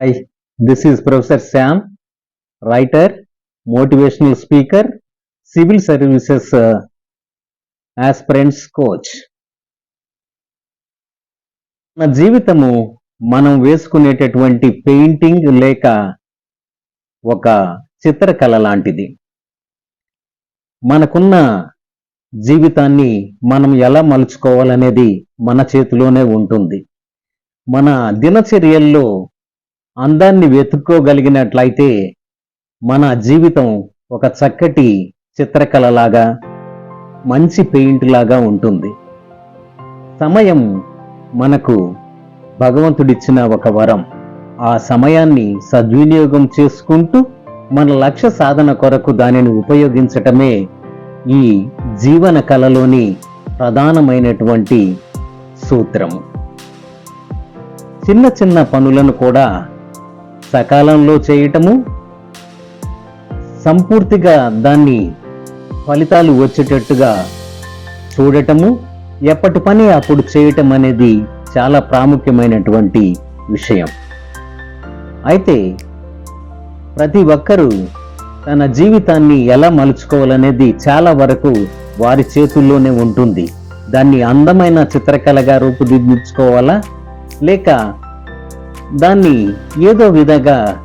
Hi this is professor Shyam writer motivational speaker civil services aspirants coach మన జీవితము మనం వేసుకునేటటువంటి painting లేక ఒక చిత్రకళ లాంటిది. మనకున్న జీవితాన్ని మనం ఎలా మలుచుకోవాలనేది మన చేతిలోనే ఉంటుంది. మన దినచర్యల్లో అందాన్ని వెతుక్కోగలిగినట్లయితే మన జీవితం ఒక చక్కటి చిత్రకళలాగా మంచి పెయింట్ లాగా ఉంటుంది. సమయం మనకు భగవంతుడిచ్చిన ఒక వరం. ఆ సమయాన్ని సద్వినియోగం చేసుకుంటూ మన లక్ష్య సాధన కొరకు దానిని ఉపయోగించటమే ఈ జీవన కళలోని ప్రధానమైనటువంటి సూత్రము. చిన్న చిన్న పనులను కూడా సకాలంలో చేయటము సంపూర్తిగా దాన్ని ఫలితాలు వచ్చేటట్టుగా చూడటము ఎప్పటి పని అప్పుడు చేయటం అనేది చాలా ప్రాముఖ్యమైనటువంటి విషయం. అయితే ప్రతి ఒక్కరూ తన జీవితాన్ని ఎలా మలుచుకోవాలనేది చాలా వరకు వారి చేతుల్లోనే ఉంటుంది. దాన్ని అందమైన చిత్రకళగా రూపుదిద్దుకోవాలా? లేక దాన్ని ఏదో విధంగా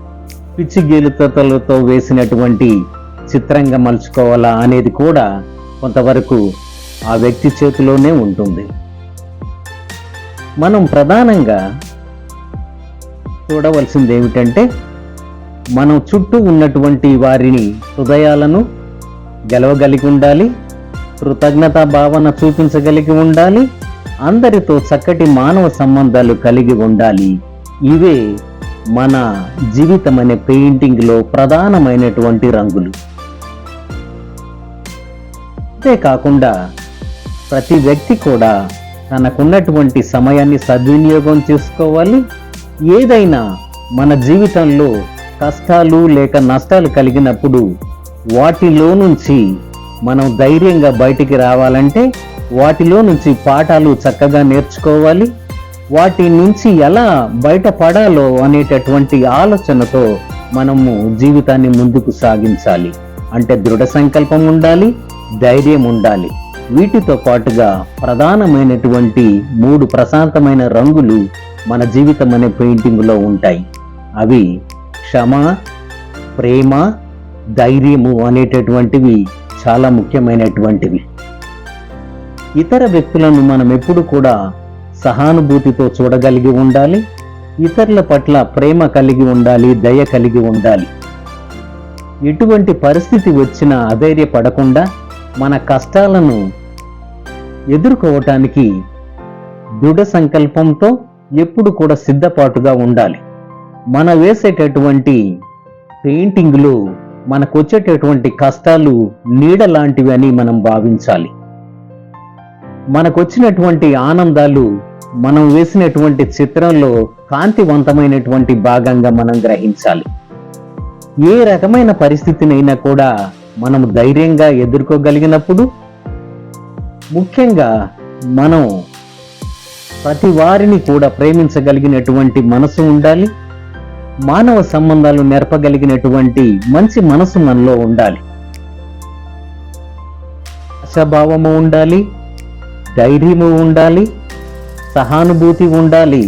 పిచ్చిగేలుతలతో వేసినటువంటి చిత్రంగా మలుచుకోవాలా అనేది కూడా కొంతవరకు ఆ వ్యక్తి చేతిలోనే ఉంటుంది. మనం ప్రధానంగా చూడవలసింది ఏమిటంటే మనం చుట్టూ ఉన్నటువంటి వారిని హృదయాలను గెలవగలిగి ఉండాలి కృతజ్ఞతా భావన చూపించగలిగి ఉండాలి అందరితో చక్కటి మానవ సంబంధాలు కలిగి ఉండాలి ఇవే మన జీవితం అనే పెయింటింగ్లో ప్రధానమైనటువంటి రంగులు. అంతేకాకుండా ప్రతి వ్యక్తి కూడా తనకున్నటువంటి సమయాన్ని సద్వినియోగం చేసుకోవాలి. ఏదైనా మన జీవితంలో కష్టాలు లేక నష్టాలు కలిగినప్పుడు వాటిలో నుంచి మనం ధైర్యంగా బయటికి రావాలంటే వాటిలో నుంచి పాఠాలు చక్కగా నేర్చుకోవాలి. వాటి నుంచి ఎలా బయటపడాలో అనేటటువంటి ఆలోచనతో మనము జీవితాన్ని ముందుకు సాగించాలి. అంటే దృఢ సంకల్పం ఉండాలి ధైర్యం ఉండాలి. వీటితో పాటుగా ప్రధానమైనటువంటి మూడు ప్రశాంతమైన రంగులు మన జీవితం అనే పెయింటింగ్లో ఉంటాయి. అవి క్షమ ప్రేమ ధైర్యము అనేటటువంటివి చాలా ముఖ్యమైనటువంటివి. ఇతర వ్యక్తులను మనం ఎప్పుడు కూడా సహానుభూతితో చూడగలిగి ఉండాలి ఇతరుల పట్ల ప్రేమ కలిగి ఉండాలి దయ కలిగి ఉండాలి. ఎటువంటి పరిస్థితి వచ్చినా అధైర్యపడకుండా మన కష్టాలను ఎదుర్కోవటానికి దృఢ సంకల్పంతో ఎప్పుడు కూడా సిద్ధపాటుగా ఉండాలి. మన వేసేటటువంటి పెయింటింగ్లు మనకు వచ్చేటటువంటి కష్టాలు నీడ లాంటివి అని మనం భావించాలి. మనకొచ్చినటువంటి ఆనందాలు మనం వేసినటువంటి చిత్రంలో కాంతివంతమైనటువంటి భాగంగా మనం గ్రహించాలి. ఏ రకమైన పరిస్థితినైనా కూడా మనం ధైర్యంగా ఎదుర్కోగలిగినప్పుడు ముఖ్యంగా మనం ప్రతి వారిని కూడా ప్రేమించగలిగినటువంటి మనసు ఉండాలి. మానవ సంబంధాలు నెరపగలిగినటువంటి మంచి మనసు మనలో ఉండాలి. ఆశాభావము ఉండాలి ధైర్యము ఉండాలి సహానుభూతి ఉండాలి.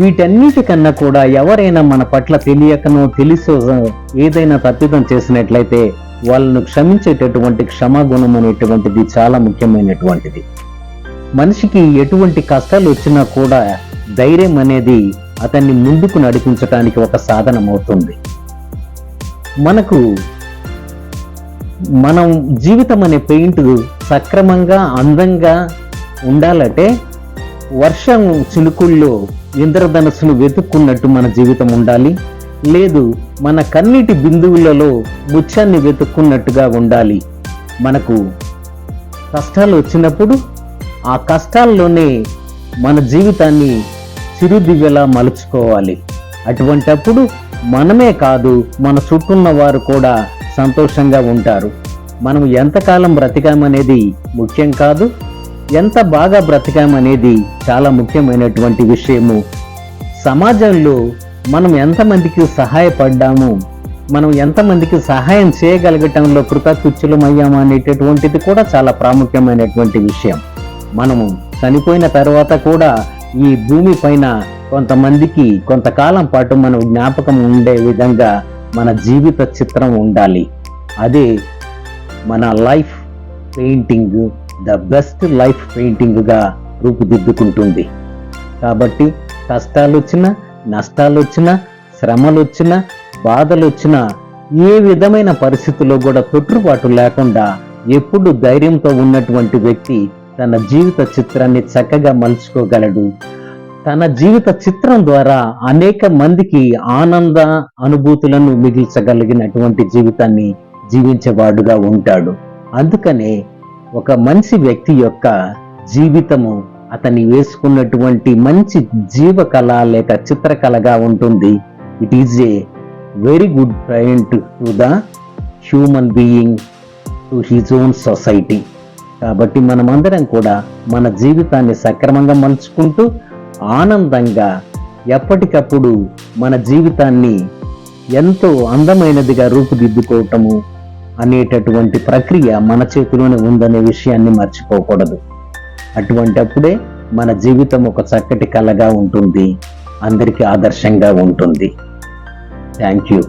వీటన్నిటికన్నా కూడా ఎవరైనా మన పట్ల తెలియకనో తెలుసో ఏదైనా తప్పిదం చేసినట్లయితే వాళ్ళను క్షమించేటటువంటి క్షమాగుణం అనేటువంటిది చాలా ముఖ్యమైనటువంటిది. మనిషికి ఎటువంటి కష్టాలు వచ్చినా కూడా ధైర్యం అనేది అతన్ని ముందుకు నడిపించడానికి ఒక సాధనం అవుతుంది మనకు మనం జీవితం అనే పెయింట్ సక్రమంగా అందంగా ఉండాలంటే వర్షం చినుకుల్లో ఇంద్రధనస్సును వెతుక్కున్నట్టు మన జీవితం ఉండాలి. లేదు మన కన్నీటి బిందువులలో ముత్యాన్ని వెతుక్కున్నట్టుగా ఉండాలి. మనకు కష్టాలు వచ్చినప్పుడు ఆ కష్టాల్లోనే మన జీవితాన్ని చిరుదివ్యలా మలుచుకోవాలి. అటువంటప్పుడు మనమే కాదు మన చుట్టూన్న వారు కూడా సంతోషంగా ఉంటారు. మనం ఎంతకాలం బ్రతికామనేది ముఖ్యం కాదు. ఎంత బాగా బ్రతికామనేది చాలా ముఖ్యమైనటువంటి విషయము. సమాజంలో మనం ఎంతమందికి సహాయపడ్డాము మనం ఎంతమందికి సహాయం చేయగలగటంలో కృతకృత్యులమయ్యాము అనేటటువంటిది కూడా చాలా ప్రాముఖ్యమైనటువంటి విషయం. మనము చనిపోయిన తర్వాత కూడా ఈ భూమి పైన కొంతమందికి కొంతకాలం పాటు మనం జ్ఞాపకం ఉండే విధంగా మన జీవిత చిత్రం ఉండాలి. అదే మన life painting the best life పెయింటింగ్గా రూపుదిద్దుకుంటుంది. కాబట్టి కష్టాలు వచ్చినా నష్టాలు వచ్చినా శ్రమలు వచ్చినా బాధలు వచ్చినా ఏ విధమైన పరిస్థితుల్లో కూడా తొట్టుబాటు లేకుండా ఎప్పుడు ధైర్యంతో ఉన్నటువంటి వ్యక్తి తన జీవిత చిత్రాన్ని చక్కగా మలుచుకోగలడు. తన జీవిత చిత్రం ద్వారా అనేక మందికి ఆనంద అనుభూతులను మిగిల్చగలిగినటువంటి జీవితాన్ని జీవించేవాడుగా ఉంటాడు. అందుకనే ఒక మంచి వ్యక్తి యొక్క జీవితము అతని వేసుకున్నటువంటి మంచి జీవకళ లేక చిత్రకళగా ఉంటుంది. It is a very good point to the human being to his own society కాబట్టి మనమందరం కూడా మన జీవితాన్ని సక్రమంగా మలుచుకుంటూ ఆనందంగా ఎప్పటికప్పుడు మన జీవితాన్ని ఎంతో అందమైనదిగా రూపుదిద్దుకోవటము అనేటటువంటి ప్రక్రియ మన చేతిలోనే ఉందనే విషయాన్ని మర్చిపోకూడదు. అటువంటి అప్పుడే మన జీవితం ఒక చక్కటి కళగా ఉంటుంది. అందరికీ ఆదర్శంగా ఉంటుంది. Thank you